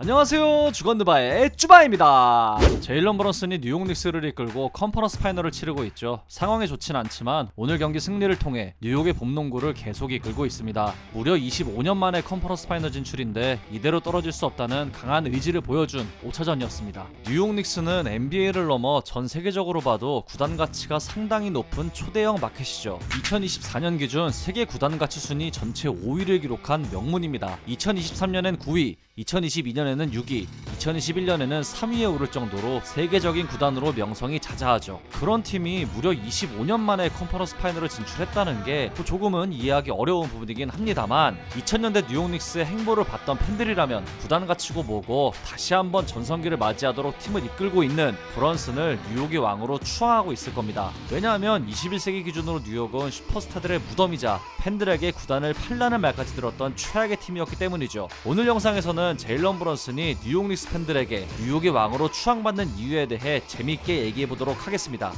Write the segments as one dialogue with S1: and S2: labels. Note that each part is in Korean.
S1: 안녕하세요. 주건드바의 쭈바입니다. 제일런 브런슨이 뉴욕 닉스를 이끌고 컨퍼런스 파이널을 치르고 있죠. 상황이 좋진 않지만 오늘 경기 승리를 통해 뉴욕의 봄농구를 계속 이끌고 있습니다. 무려 25년 만에 컨퍼런스 파이널 진출인데 이대로 떨어질 수 없다는 강한 의지를 보여준 5차전이었습니다. 뉴욕 닉스는 NBA를 넘어 전 세계적으로 봐도 구단 가치가 상당히 높은 초대형 마켓이죠. 2024년 기준 세계 구단 가치 순위 전체 5위를 기록한 명문입니다. 2023년엔 9위 2022년 에는 6위, 2021년에는 3위에 오를 정도로 세계적인 구단으로 명성이 자자하죠. 그런 팀이 무려 25년 만에 컨퍼런스 파이널을 진출했다는 게또 조금은 이해하기 어려운 부분이긴 합니다만 2000년대 뉴욕 닉스의 행보를 봤던 팬들이라면 구단 가치고 뭐고 다시 한번 전성기를 맞이하도록 팀을 이끌고 있는 브런슨을 뉴욕의 왕으로 추앙하고 있을 겁니다. 왜냐하면 21세기 기준으로 뉴욕은 슈퍼스타들의 무덤이자 팬들에게 구단을 팔라는 말까지 들었던 최악의 팀이었기 때문이죠. 오늘 영상에서는 제일런 브런슨 이 뉴욕 닉스 팬들에게 뉴욕의 왕으로 추앙받는 이유에 대해 재밌게 얘기해 보도록 하겠습니다.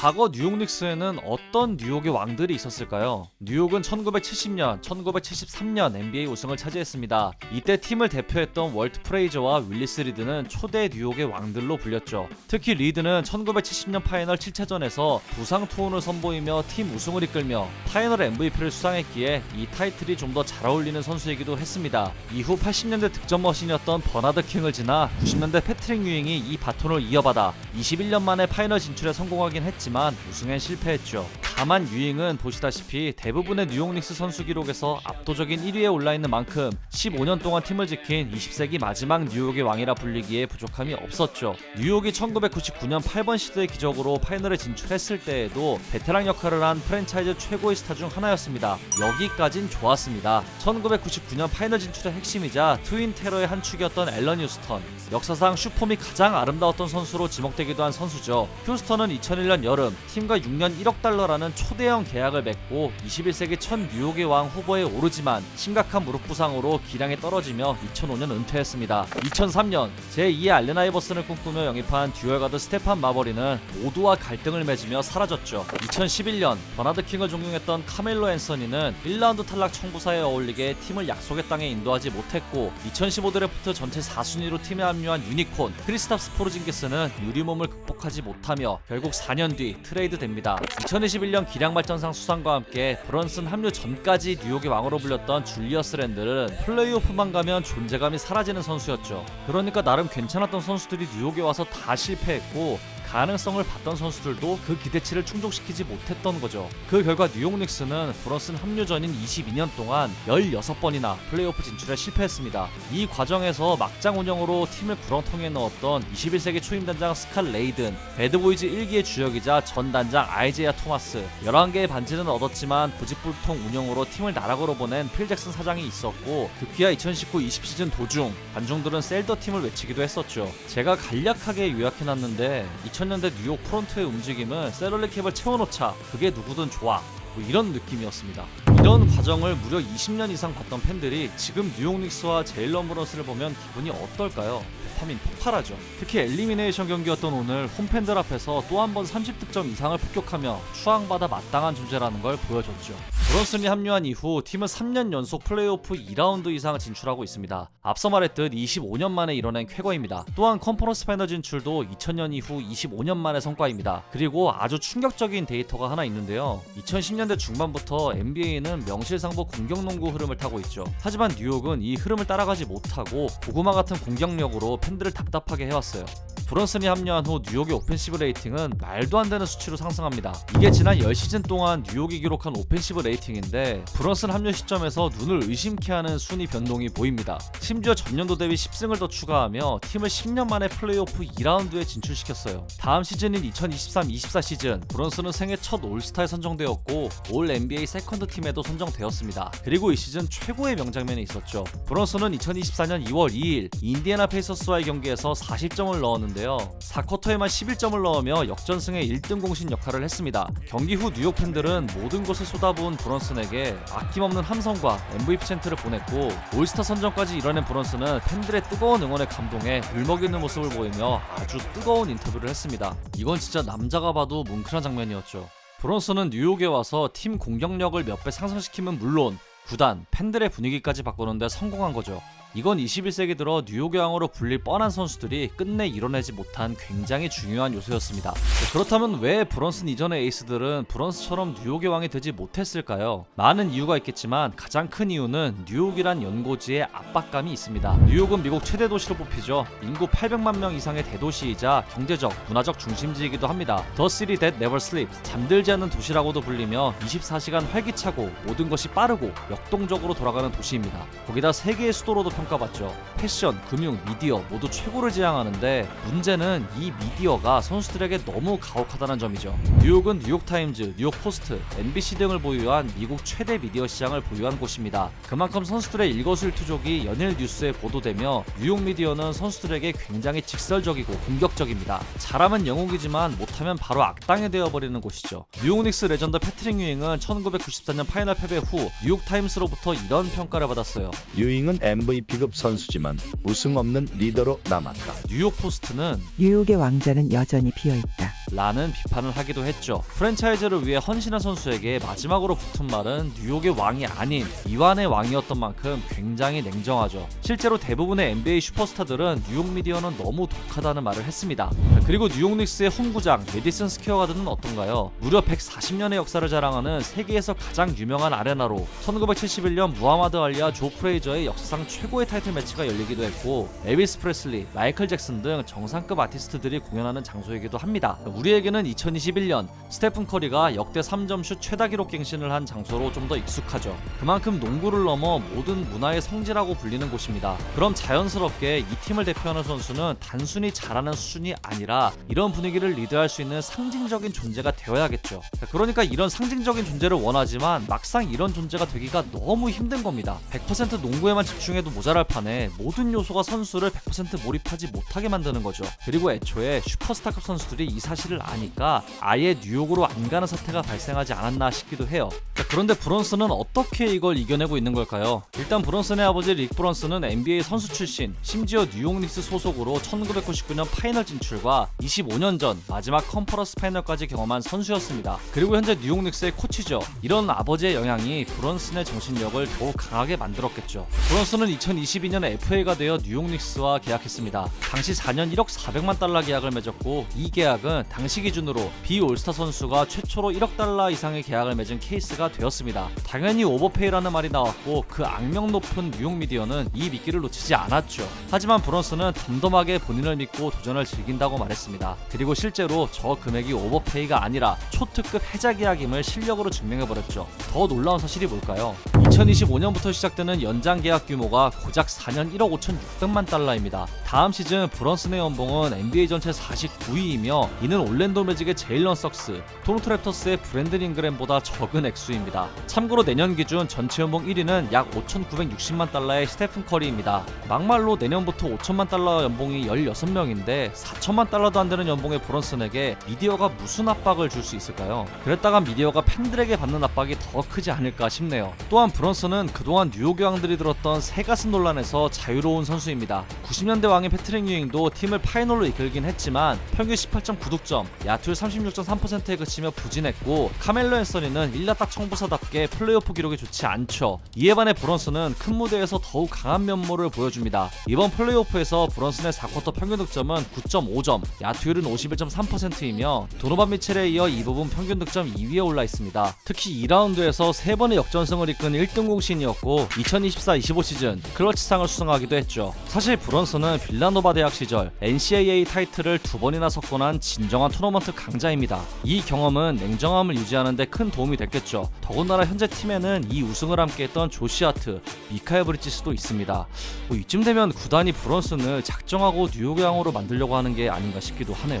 S1: 자, 과거 뉴욕 닉스에는 어떤 뉴욕의 왕들이 있었을까요? 뉴욕은 1970년, 1973년 NBA 우승을 차지했습니다. 이때 팀을 대표했던 월트 프레이저와 윌리스 리드는 초대 뉴욕의 왕들로 불렸죠. 특히 리드는 1970년 파이널 7차전에서 부상 투혼을 선보이며 팀 우승을 이끌며 파이널 MVP를 수상했기에 이 타이틀이 좀 더 잘 어울리는 선수이기도 했습니다. 이후 80년대 득점 머신이었던 버나드 킹을 지나 90년대 패트릭 유잉이 이 바톤을 이어받아 21년 만에 파이널 진출에 성공하긴 했지만 우승엔 실패했죠. 다만 유잉은 보시다시피 대부분의 뉴욕 닉스 선수 기록에서 압도적인 1위에 올라 있는 만큼 15년 동안 팀을 지킨 20세기 마지막 뉴욕의 왕이라 불리기에 부족함이 없었죠. 뉴욕이 1999년 8번 시드의 기적으로 파이널에 진출했을 때에도 베테랑 역할을 한 프랜차이즈 최고의 스타 중 하나였습니다. 여기까진 좋았습니다. 1999년 파이널 진출의 핵심이자 트윈 테러의 한 축이었던 앨런 휴스턴. 역사상 슈폼이 가장 아름다웠던 선수로 지목되기도 한 선수죠. 휴스턴은 2001년 여름 팀과 6년 1억 달러라는 초대형 계약을 맺고 21세기 첫 뉴욕의 왕 후보에 오르지만 심각한 무릎 부상으로 기량에 떨어지며 2005년 은퇴했습니다. 2003년 제2의 알렌 아이버슨을 꿈꾸며 영입한 듀얼가드 스테판 마버리는 모두와 갈등을 맺으며 사라졌죠. 2011년 버나드 킹을 존경했던 카멜로 앤서니는 1라운드 탈락 청부사에 어울리게 팀을 약속의 땅에 인도하지 못했고 2015 드래프트 전체 4순위로 팀에 합류한 유니콘 크리스탑스 포르징기스는 유리몸을 극복하지 못하며 결국 4년 뒤 트레이드 됩니다. 2021년 기량 발전상 수상과 함께 브런슨 합류 전까지 뉴욕의 왕으로 불렸던 줄리어스 랜들은 플레이오프만 가면 존재감이 사라지는 선수였죠. 그러니까 나름 괜찮았던 선수들이 뉴욕에 와서 다 실패했고 가능성을 봤던 선수들도 그 기대치를 충족시키지 못했던 거죠. 그 결과 뉴욕 닉스는 브런슨 합류 전인 22년 동안 16번이나 플레이오프 진출에 실패했습니다. 이 과정에서 막장 운영으로 팀을 구렁텅이에 넣었던 21세기 초임 단장 스칼 레이든, 배드보이즈 1기의 주역이자 전 단장 아이제야 토마스, 11개의 반지는 얻었지만 부직불통 운영으로 팀을 나락으로 보낸 필 잭슨 사장이 있었고 급기야 2019 20 시즌 도중 관중들은 셀더 팀을 외치기도 했었죠. 제가 간략하게 요약해놨는데 2000년대 뉴욕 프론트의 움직임은 셀러리 캡을 채워놓자 그게 누구든 좋아 뭐 이런 느낌이었습니다. 이런 과정을 무려 20년 이상 봤던 팬들이 지금 뉴욕 닉스와 제일런 브런스를 보면 기분이 어떨까요? 도파민 폭발하죠. 특히 엘리미네이션 경기였던 오늘 홈팬들 앞에서 또 한 번 30득점 이상을 폭격하며 추앙받아 마땅한 존재라는 걸 보여줬죠. 브런슨이 합류한 이후 팀은 3년 연속 플레이오프 2라운드 이상 진출하고 있습니다. 앞서 말했듯 25년 만에 이뤄낸 쾌거입니다. 또한 컨퍼런스 파이널 진출도 2000년 이후 25년 만의 성과입니다. 그리고 아주 충격적인 데이터가 하나 있는데요. 2010년대 중반부터 NBA는 명실상부 공격농구 흐름을 타고 있죠. 하지만 뉴욕은 이 흐름을 따라가지 못하고 고구마 같은 공격력으로 팬들을 답답하게 해왔어요. 브런슨이 합류한 후 뉴욕의 오펜시브 레이팅은 말도 안 되는 수치로 상승합니다. 이게 지난 10시즌 동안 뉴욕이 기록한 오펜시브 레이팅인데 브런슨 합류 시점에서 눈을 의심케 하는 순위 변동이 보입니다. 심지어 전년도 대비 10승을 더 추가하며 팀을 10년 만에 플레이오프 2라운드에 진출시켰어요. 다음 시즌인 2023-24 시즌 브런슨은 생애 첫 올스타에 선정되었고 올 NBA 세컨드 팀에도 선정되었습니다. 그리고 이 시즌 최고의 명장면이 있었죠. 브런슨은 2024년 2월 2일 인디애나 페이서스와의 경기에서 40점을 넣었는데 요. 4쿼터에만 11점을 넣으며 역전승의 1등 공신 역할을 했습니다. 경기 후 뉴욕 팬들은 모든 것을 쏟아부은 브런슨에게 아낌없는 함성과 MVP 챈트를 보냈고 올스타 선정까지 이뤄낸 브런슨은 팬들의 뜨거운 응원에 감동해 울먹이는 모습을 보이며 아주 뜨거운 인터뷰를 했습니다. 이건 진짜 남자가 봐도 뭉클한 장면이었죠. 브런슨은 뉴욕에 와서 팀 공격력을 몇 배 상승시키면 물론 구단, 팬들의 분위기까지 바꾸는데 성공한 거죠. 이건 21세기 들어 뉴욕의 왕으로 불릴 뻔한 선수들이 끝내 이뤄내지 못한 굉장히 중요한 요소였습니다. 그렇다면 왜 브런슨 이전의 에이스들은 브런스처럼 뉴욕의 왕이 되지 못했을까요? 많은 이유가 있겠지만 가장 큰 이유는 뉴욕이란 연고지의 압박감이 있습니다. 뉴욕은 미국 최대 도시로 뽑히죠. 인구 800만 명 이상의 대도시이자 경제적, 문화적 중심지이기도 합니다. The City That Never Sleeps, 잠들지 않는 도시라고도 불리며 24시간 활기차고 모든 것이 빠르고 역동적으로 돌아가는 도시입니다. 거기다 세계의 수도로도 평가받죠. 패션, 금융, 미디어 모두 최고를 지향하는데 문제는 이 미디어가 선수들에게 너무 가혹하다는 점이죠. 뉴욕은 뉴욕타임즈, 뉴욕포스트, NBC 등을 보유한 미국 최대 미디어 시장을 보유한 곳입니다. 그만큼 선수들의 일거수일투족이 연일 뉴스에 보도되며 뉴욕 미디어는 선수들에게 굉장히 직설적이고 공격적입니다. 잘하면 영웅이지만 못하면 바로 악당이 되어버리는 곳이죠. 뉴욕 닉스 레전드 패트릭 유잉은 1994년 파이널 패배 후 뉴욕 타임스로부터 이런 평가를 받았어요.
S2: 유잉은 MVP 급 선수지만 우승 없는 리더로 남았다.
S1: 뉴욕 포스트는
S3: 뉴욕의 왕자는 여전히 비어 있다.
S1: 라는 비판을 하기도 했죠. 프랜차이즈를 위해 헌신한 선수에게 마지막으로 붙은 말은 뉴욕의 왕이 아닌 이완의 왕이었던 만큼 굉장히 냉정하죠. 실제로 대부분의 NBA 슈퍼스타들은 뉴욕 미디어는 너무 독하다는 말을 했습니다. 그리고 뉴욕 닉스의 홈구장 메디슨 스퀘어 가든은 어떤가요? 무려 140년의 역사를 자랑하는 세계에서 가장 유명한 아레나로 1971년 무하마드 알리와 조 프레이저의 역사상 최고의 타이틀 매치가 열리기도 했고 에비스 프레슬리, 마이클 잭슨 등 정상급 아티스트들이 공연하는 장소이기도 합니다. 우리에게는 2021년 스테픈 커리가 역대 3점 슛 최다 기록 갱신을 한 장소로 좀 더 익숙하죠. 그만큼 농구를 넘어 모든 문화의 성지라고 불리는 곳입니다. 그럼 자연스럽게 이 팀을 대표하는 선수는 단순히 잘하는 수준이 아니라 이런 분위기를 리드할 수 있는 상징적인 존재가 되어야겠죠. 그러니까 이런 상징적인 존재를 원하지만 막상 이런 존재가 되기가 너무 힘든 겁니다. 100% 농구에만 집중해도 모자 랄 판에 모든 요소가 선수를 100% 몰입하지 못하게 만드는 거죠. 그리고 애초에 슈퍼스타급 선수들이 이 사실을 아니까 아예 뉴욕으로 안 가는 사태가 발생하지 않았나 싶기도 해요. 자, 그런데 브런슨은 어떻게 이걸 이겨내고 있는 걸까요? 일단 브런슨의 아버지 릭 브런슨은 NBA 선수 출신, 심지어 뉴욕 닉스 소속으로 1999년 파이널 진출과 25년 전 마지막 컨퍼런스 파이널까지 경험한 선수였습니다. 그리고 현재 뉴욕 닉스의 코치죠. 이런 아버지의 영향이 브런슨의 정신력을 더욱 강하게 만들었겠죠. 브런슨은 2022년 FA가 되어 뉴욕 닉스와 계약했습니다. 당시 4년 1억 400만 달러 계약을 맺었고 이 계약은 당시 기준으로 비올스타 선수가 최초로 1억 달러 이상의 계약을 맺은 케이스가 되었습니다. 당연히 오버페이라는 말이 나왔고 그 악명 높은 뉴욕 미디어는 이 미끼를 놓치지 않았죠. 하지만 브런슨은 덤덤하게 본인을 믿고 도전을 즐긴다고 말했습니다. 그리고 실제로 저 금액이 오버페이가 아니라 초특급 해자 계약임을 실력으로 증명해버렸죠. 더 놀라운 사실이 뭘까요? 2025년부터 시작되는 연장 계약 규모가 고작 4년 1억 5,600만 달러입니다. 다음 시즌 브런슨의 연봉은 NBA 전체 49위이며 이는 올랜도 매직의 제일런 썩스, 토론토 랩터스의 브랜든 잉그램보다 적은 액수입니다. 참고로 내년 기준 전체 연봉 1위는 약 5,960만 달러의 스테픈 커리입니다. 막말로 내년부터 5천만 달러 연봉이 16명인데 4천만 달러도 안 되는 연봉의 브런슨에게 미디어가 무슨 압박을 줄 수 있을까요? 그랬다가 미디어가 팬들에게 받는 압박이 더 크지 않을까 싶네요. 또한 브런슨은 그동안 뉴욕 왕들이 들었던 새가슴 논란에서 자유로운 선수입니다. 90년대 왕인 패트릭 유잉도 팀을 파이널로 이끌긴 했지만 평균 18.9득점, 야투율 36.3%에 그치며 부진했고 카멜로 앤서니는 일라딱 청부사답게 플레이오프 기록이 좋지 않죠. 이에 반해 브런슨은 큰 무대에서 더욱 강한 면모를 보여줍니다. 이번 플레이오프에서 브런슨의 4쿼터 평균 득점은 9.5점, 야투율은 51.3%이며 도노반 미첼에 이어 이 부분 평균 득점 2위에 올라 있습니다. 특히 2라운드에서 3번의 역전승을 이끈 1등 공신이었고 2024-25 시즌 클러치상을 수상하기도 했죠. 사실 브런슨은 빌라노바 대학 시절 NCAA 타이틀을 두 번이나 석권한 진정한 토너먼트 강자입니다. 이 경험은 냉정함을 유지하는 데 큰 도움이 됐겠죠. 더군다나 현재 팀에는 이 우승을 함께했던 조시 아트, 미카엘 브리지스도 있습니다. 뭐 이쯤 되면 구단이 브런슨을 작정하고 뉴욕의 왕으로 만들려고 하는 게 아닌가 싶기도 하네요.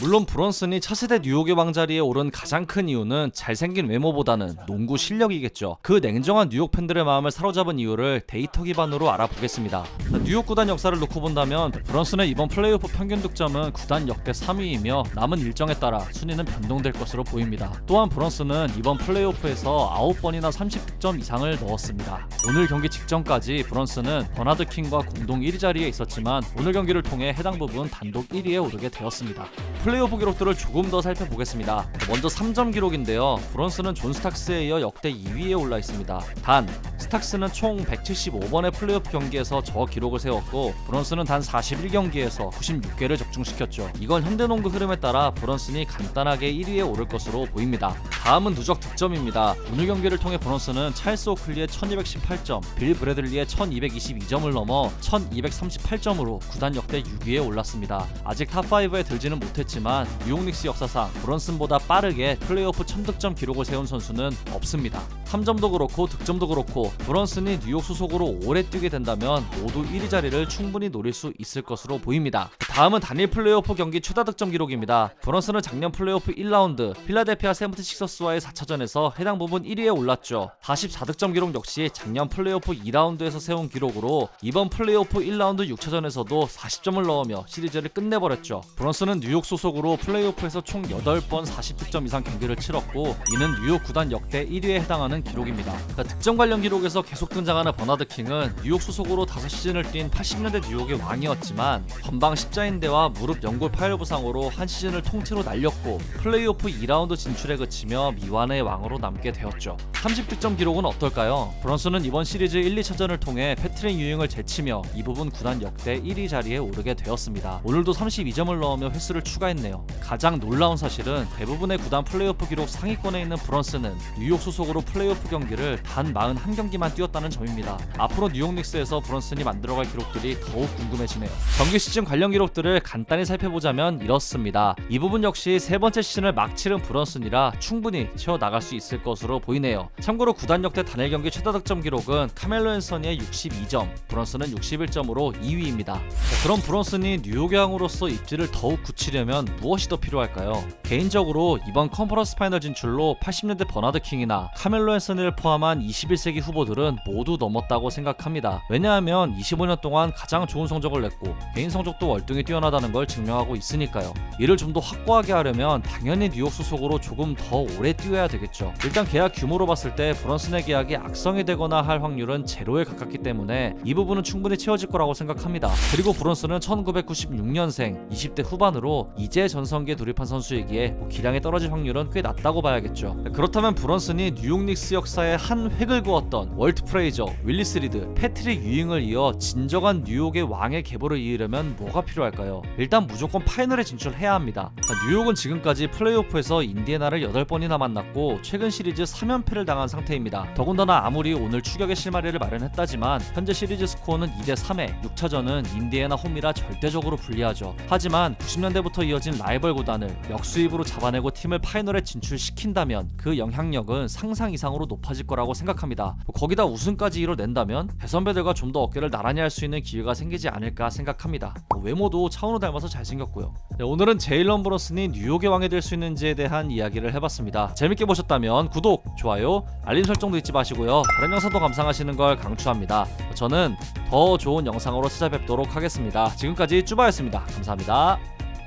S1: 물론 브런슨이 차세대 뉴욕의 왕자리에 오른 가장 큰 이유는 잘생긴 외모보다는 농구 실력이겠죠. 그 냉정한 뉴욕 팬들의 마음을 사로잡은 이유를 데이터 기반으로 알아보겠습니다. 뉴욕 구단 역사를 놓고 본다면 브런슨의 이번 플레이오프 평균 득점은 구단 역대 3위이며 남은 일정에 따라 순위는 변동될 것으로 보입니다. 또한 브런슨은 이번 플레이오프에서 9번이나 30득점 이상을 넣었습니다. 오늘 경기 직전까지 브런슨은 버나드 킹과 공동 1위 자리에 있었지만 오늘 경기를 통해 해당 부분 단독 1위에 오르게 되었습니다. 플레이오프 기록들을 조금 더 살펴보겠습니다. 먼저 3점 기록인데요. 브런슨은 존 스탁스에 이어 역대 2위에 올라 있습니다. 단 세탁스는 총 175번의 플레이오프 경기에서 저 기록을 세웠고 브런슨은 단 41경기에서 96개를 적중시켰죠. 이건 현대농구 흐름에 따라 브런슨이 간단하게 1위에 오를 것으로 보입니다. 다음은 누적 득점입니다. 오늘 경기를 통해 브런슨은 찰스 오클리의 1218점, 빌 브래들리의 1222점을 넘어 1238점으로 구단 역대 6위에 올랐습니다. 아직 탑5에 들지는 못했지만 뉴욕 닉스 역사상 브런슨보다 빠르게 플레이오프 1000득점 기록을 세운 선수는 없습니다. 3점도 그렇고 득점도 그렇고 브런슨이 뉴욕 소속으로 오래 뛰게 된다면 모두 1위 자리를 충분히 노릴 수 있을 것으로 보입니다. 다음은 단일 플레이오프 경기 최다 득점 기록입니다. 브런슨은 작년 플레이오프 1라운드 필라델피아 세븐티식서스와의 4차전에서 해당 부분 1위에 올랐죠. 44득점 기록 역시 작년 플레이오프 2라운드에서 세운 기록으로 이번 플레이오프 1라운드 6차전에서도 40점을 넣으며 시리즈를 끝내버렸죠. 브런슨은 뉴욕 소속으로 플레이오프에서 총 8번 40득점 이상 경기를 치렀고 이는 뉴욕 구단 역대 1위에 해당하는 기록입니다. 그러니까 득점 관련 기록에서 계속 등장하는 버나드 킹은 뉴욕 소속으로 5시즌을 뛴 80년대 뉴욕의 왕이었지만 건방 십자인대와 무릎 연골 파열 부상으로 한 시즌을 통째로 날렸고 플레이오프 2라운드 진출에 그치며 미완의 왕으로 남게 되었죠. 30득점 기록은 어떨까요? 브런슨은 이번 시리즈 1, 2차전을 통해 패트릭 유잉을 제치며 이 부분 구단 역대 1위 자리에 오르게 되었습니다. 오늘도 32점을 넣으며 횟수를 추가했네요. 가장 놀라운 사실은 대부분의 구단 플레이오프 기록 상위권에 있는 브런슨은 뉴욕 소속으로 플레이오프 경기를 단 41경기만 뛰었다는 점입니다. 앞으로 뉴욕 닉스에서 브런슨이 만들어갈 기록들이 더욱 궁금해지네요. 정규 시즌 관련 기록 들을 간단히 살펴보자면 이렇습니다. 이 부분 역시 세 번째 시즌을 막 치른 브런슨이라 충분히 채워 나갈 수 있을 것으로 보이네요. 참고로 구단 역대 단일 경기 최다 득점 기록은 카멜로 앤서니의 62점, 브런슨은 61점으로 2위입니다. 그럼 브런슨이 뉴욕의 왕으로서 입지를 더욱 굳히려면 무엇이 더 필요할까요? 개인적으로 이번 컨퍼런스 파이널 진출로 80년대 버나드 킹이나 카멜로 앤서니를 포함한 21세기 후보들은 모두 넘었다고 생각합니다. 왜냐하면 25년 동안 가장 좋은 성적을 냈고 개인 성적도 월등히 뛰어나다는 걸 증명하고 있으니까요. 이를 좀 더 확고하게 하려면 당연히 뉴욕 소속으로 조금 더 오래 뛰어야 되겠죠. 일단 계약 규모로 봤을 때 브런슨의 계약이 악성이 되거나 할 확률은 제로에 가깝기 때문에 이 부분은 충분히 채워질 거라고 생각합니다. 그리고 브런슨은 1996년생 20대 후반으로 이제 전성기에 돌입한 선수이기에 뭐 기량이 떨어질 확률은 꽤 낮다고 봐야겠죠. 그렇다면 브런슨이 뉴욕 닉스 역사의 한 획을 그었던 월트 프레이저, 윌리스 리드, 패트릭 유잉을 이어 진정한 뉴욕의 왕의 계보를 이으려면 뭐가 필요할까요? 일단 무조건 파이널에 진출해야 합니다. 뉴욕은 지금까지 플레이오프에서 인디애나를 8번이나 만났고 최근 시리즈 3연패를 당한 상태입니다. 더군다나 아무리 오늘 추격의 실마리를 마련했다지만 현재 시리즈 스코어는 2대 3에 6차전은 인디애나 홈이라 절대적으로 불리하죠. 하지만 90년대부터 이어진 라이벌 구단을 역수입으로 잡아내고 팀을 파이널에 진출시킨다면 그 영향력은 상상 이상으로 높아질 거라고 생각합니다. 뭐 거기다 우승까지 이뤄낸다면 배선배들과 좀 더 어깨를 나란히 할 수 있는 기회가 생기지 않을까 생각합니다. 뭐 외모도 차은우 닮아서 잘생겼고요. 네, 오늘은 제일런 브런슨이 뉴욕의 왕이 될 수 있는지에 대한 이야기를 해봤습니다. 재밌게 보셨다면 구독, 좋아요, 알림 설정도 잊지 마시고요. 다른 영상도 감상하시는 걸 강추합니다. 저는 더 좋은 영상으로 찾아뵙도록 하겠습니다. 지금까지 쭈바였습니다. 감사합니다.